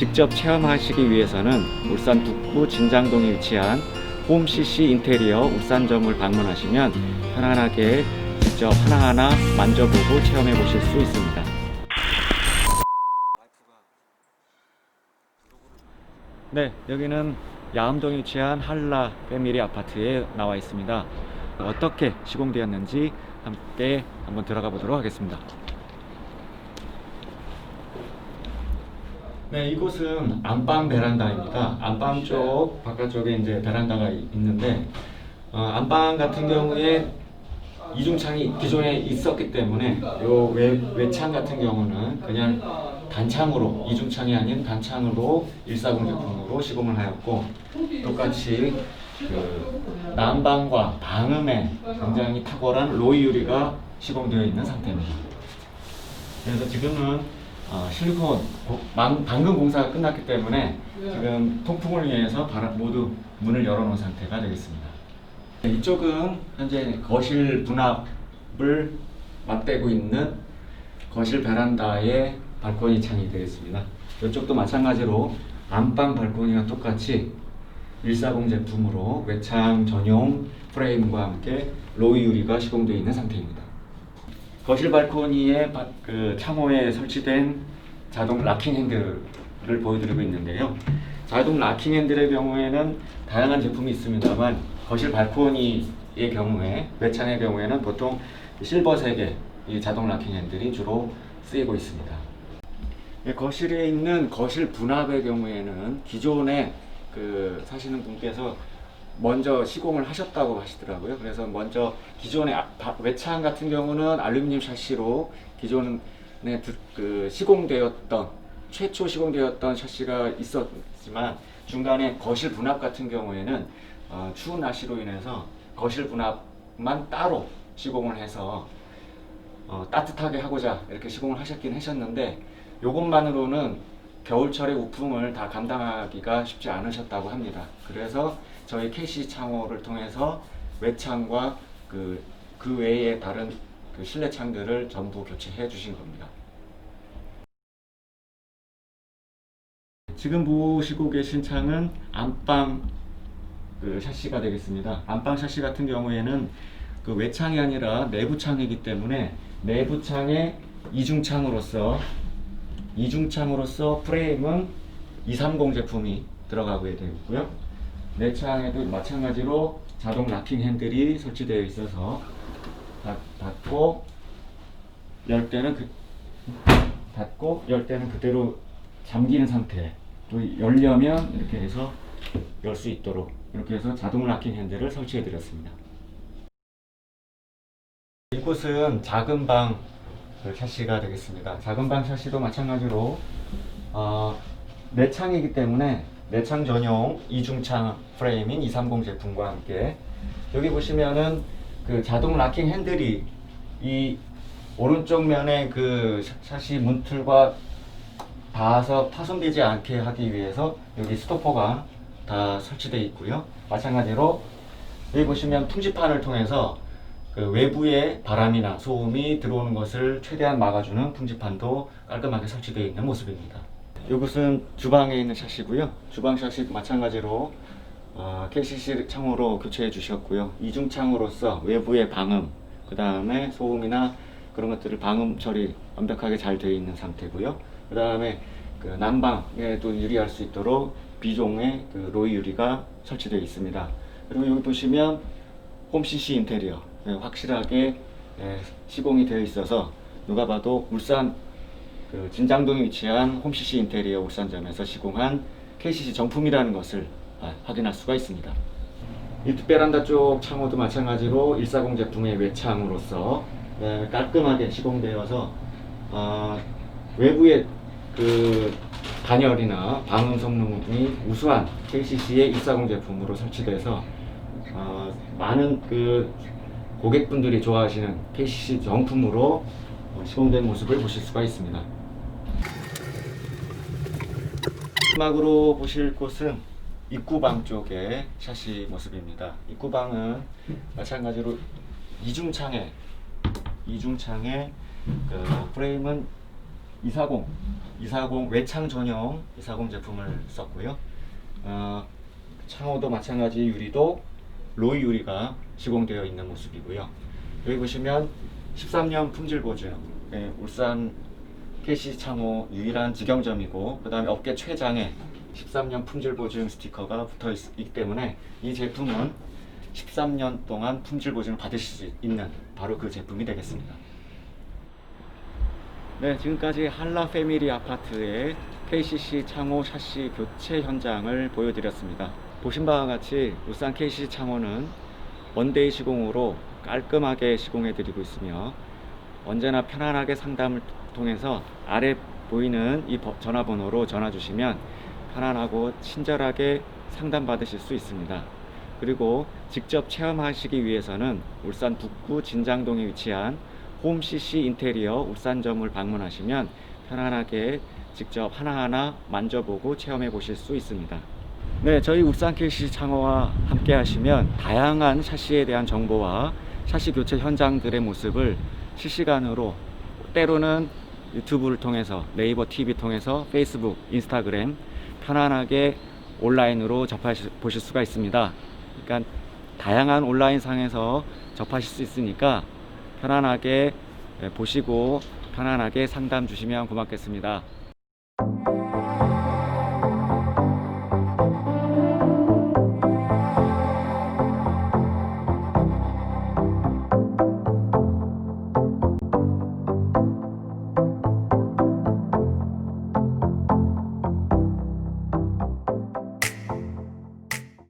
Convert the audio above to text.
직접 체험하시기 위해서는 울산 북구 진장동에 위치한 홈CC 인테리어 울산점을 방문하시면 편안하게 직접 하나하나 만져보고 체험해 보실 수 있습니다. 네, 여기는 야암동에 위치한 한라 패밀리 아파트에 나와 있습니다. 어떻게 시공되었는지 함께 한번 들어가 보도록 하겠습니다. 네, 이곳은 안방 베란다입니다. 안방 쪽 바깥쪽에 이제 베란다가 이- 있는데 어, 안방 같은 경우에 이중창이 기존에 있었기 때문에 요 외, 외창 같은 경우는 그냥 단창으로 이중창이 아닌 단창으로 140 제품으로 시공을 하였고 똑같이 그 난방과 방음에 굉장히 탁월한 로이 유리가 시공되어 있는 상태입니다. 그래서 지금은 어, 실리콘 고- 방, 방금 공사가 끝났기 때문에 지금 통풍을 위해서 바람, 모두 문을 열어놓은 상태가 되겠습니다. 네, 이쪽은 현재 거실 분합을 맞대고 있는 거실 베란다의 발코니 창이 되겠습니다. 이쪽도 마찬가지로 안방 발코니와 똑같이 140 제품으로 외창 전용 프레임과 함께 로이 유리가 시공되어 있는 상태입니다. 거실 발코니에 바- 그 창호에 설치된 자동 락킹 핸들을 보여드리고 있는데요. 자동 락킹 핸들의 경우에는 다양한 제품이 있습니다만 거실 발코니의 경우에 외창의 경우에는 보통 실버색의 이 자동 락킹 핸들이 주로 쓰이고 있습니다. 예, 거실에 있는 거실 분합의 경우에는 기존에 그 사시는 분께서 먼저 시공을 하셨다고 하시더라고요. 그래서 먼저 기존의 아- 바- 외창 같은 경우는 알루미늄 샤시로 기존에 드- 그 시공되었던 최초 시공되었던 샤시가 있었지만 중간에 거실 분합 같은 경우에는 어, 추운 날씨로 인해서 거실 분합만 따로 시공을 해서 어, 따뜻하게 하고자 이렇게 시공을 하셨긴 하셨는데 이것만으로는 겨울철의 우풍을 다 감당하기가 쉽지 않으셨다고 합니다. 그래서 저희 캐시 창호를 통해서 외창과 그, 그 외의 다른 그 실내 창들을 전부 교체해 주신 겁니다. 지금 보시고 계신 창은 안방 그 샤시가 되겠습니다. 안방 샤시 같은 경우에는 그 외창이 아니라 내부창이기 때문에 내부창에 이중창으로서 이중창으로서 프레임은 230 제품이 들어가게 되고요. 내 창에도 마찬가지로 자동 락킹 핸들이 설치되어 있어서 닫, 닫고 열 때는 그 닫고 열 때는 그대로 잠기는 상태. 또 열려면 이렇게 해서 열 수 있도록 이렇게 해서 자동 락킹 핸들을 설치해 드렸습니다. 이곳은 작은 방그 샤시가 되겠습니다. 작은 방 샤시도 마찬가지로 어, 내창이기 때문에 내창 전용 이중창 프레임인 230 제품과 함께 여기 보시면은 그 자동 락킹 핸들이 이 오른쪽 면에 그 샤- 샤시 문틀과 닿아서 파손되지 않게 하기 위해서 여기 스토퍼가 다 설치되어 있고요. 마찬가지로 여기 보시면 풍지판을 통해서 그 외부의 바람이나 소음이 들어오는 것을 최대한 막아주는 풍지판도 깔끔하게 설치되어 있는 모습입니다. 이곳은 주방에 있는 샤시고요. 주방 샤시 마찬가지로 어, KCC 창호로 교체해 주셨고요. 이중 창으로서 외부의 방음, 그 다음에 소음이나 그런 것들을 방음 처리 완벽하게 잘 되어 있는 상태고요. 그 다음에 그 난방에도 유리할 수 있도록 비종의 그 로이 유리가 설치되어 있습니다. 그리고 여기 보시면 홈CC 인테리어 예, 확실하게 예, 시공이 되어 있어서 누가 봐도 울산 그 진장동에 위치한 홈CC 인테리어 울산점에서 시공한 KCC 정품이라는 것을 아, 확인할 수가 있습니다. 이 베란다 쪽 창호도 마찬가지로 140 제품의 외창으로서 예, 깔끔하게 시공되어서 어, 외부의 그 단열이나 방음 성능이 우수한 KCC의 140 제품으로 설치돼서 어, 많은 그 고객분들이 좋아하시는 KCC 정품으로 어, 시공된 모습을 보실 수가 있습니다. 마지막으로 보실 곳은 입구방 쪽의 샤시 모습입니다. 입구방은 마찬가지로 이중창에 이중창에 그 프레임은 240, 240 외창 전용 240 제품을 썼고요. 어, 창호도 마찬가지 유리도 로이 유리가 시공되어 있는 모습이고요. 여기 보시면 13년 품질 보증, 예, 울산 KC 창호 유일한 직영점이고 그 다음에 업계 최장의 13년 품질 보증 스티커가 붙어 있, 기 때문에 이 제품은 13년 동안 품질 보증을 받으실 수 있는 바로 그 제품이 되겠습니다. 네, 지금까지 한라 패밀리 아파트의 KCC 창호 샤시 교체 현장을 보여드렸습니다. 보신 바와 같이 울산 KCC 창호는 원데이 시공으로 깔끔하게 시공해드리고 있으며 언제나 편안하게 상담을 통해서 아래 보이는 이 버- 전화번호로 전화 주시면 편안하고 친절하게 상담 받으실 수 있습니다. 그리고 직접 체험하시기 위해서는 울산 북구 진장동에 위치한 홈 CC 인테리어 울산점을 방문하시면 편안하게 직접 하나하나 만져보고 체험해 보실 수 있습니다. 네, 저희 울산 KC 창호와 함께 하시면 다양한 샤시에 대한 정보와 샤시 교체 현장들의 모습을 실시간으로 때로는 유튜브를 통해서 네이버 TV 통해서 페이스북, 인스타그램 편안하게 온라인으로 접하실 수가 있습니다. 그러니까 다양한 온라인 상에서 접하실 수 있으니까 편안하게 예, 보시고 편안하게 상담 주시면 고맙겠습니다.